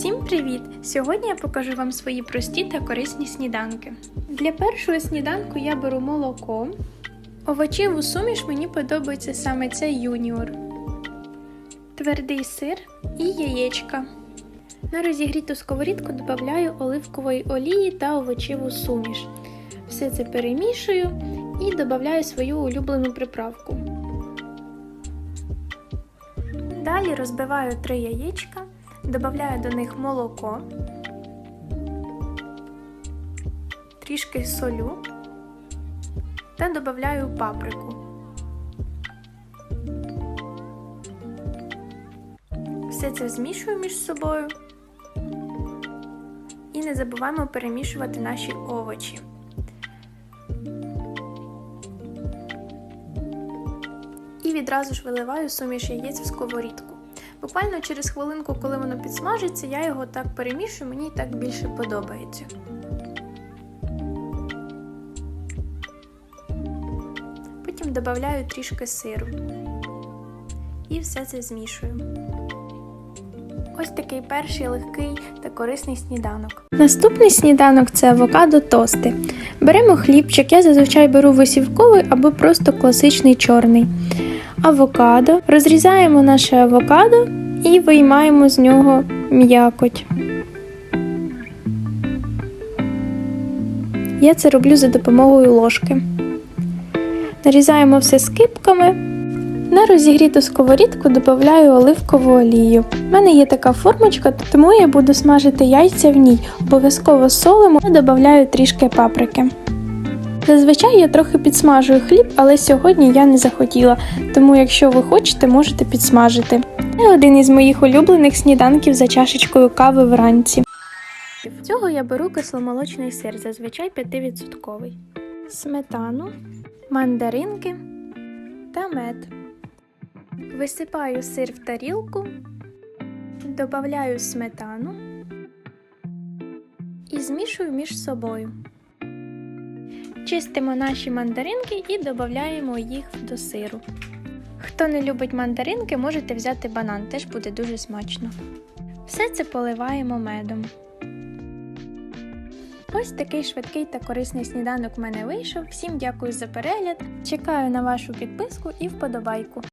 Всім привіт! Сьогодні я покажу вам свої прості та корисні сніданки. Для першого сніданку я беру молоко. Овочеву суміш мені подобається саме цей юніор, твердий сир і яєчка. На розігріту сковорідку додаю оливкової олії та овочеву суміш. Все це перемішую і додаю свою улюблену приправку. Далі розбиваю 3 яєчка, додаю до них молоко, трішки солю та додаю паприку. Все це змішую між собою і не забуваємо перемішувати наші овочі. І відразу ж виливаю суміш яєць в сковорідку. Буквально через хвилинку, коли воно підсмажиться, я його так перемішую, мені так більше подобається. Потім додаю трішки сиру. І все це змішую. Ось такий перший легкий та корисний сніданок. Наступний сніданок це авокадо тости. Беремо хлібчик, я зазвичай беру висівковий або просто класичний чорний. Авокадо. Розрізаємо наше авокадо і виймаємо з нього м'якоть. Я це роблю за допомогою ложки. Нарізаємо все скипками. На розігріту сковорідку додаю оливкову олію. У мене є така формочка, тому я буду смажити яйця в ній. Обов'язково солимо і додаю трішки паприки. Зазвичай я трохи підсмажую хліб, але сьогодні я не захотіла, тому якщо ви хочете, можете підсмажити. Це один із моїх улюблених сніданків за чашечкою кави вранці. В цього я беру кисломолочний сир, зазвичай 5%. Сметану, мандаринки та мед. Висипаю сир в тарілку, додаю сметану і змішую між собою. Чистимо наші мандаринки і додаємо їх до сиру. Хто не любить мандаринки, можете взяти банан, теж буде дуже смачно. Все це поливаємо медом. Ось такий швидкий та корисний сніданок в мене вийшов. Всім дякую за перегляд. Чекаю на вашу підписку і вподобайку.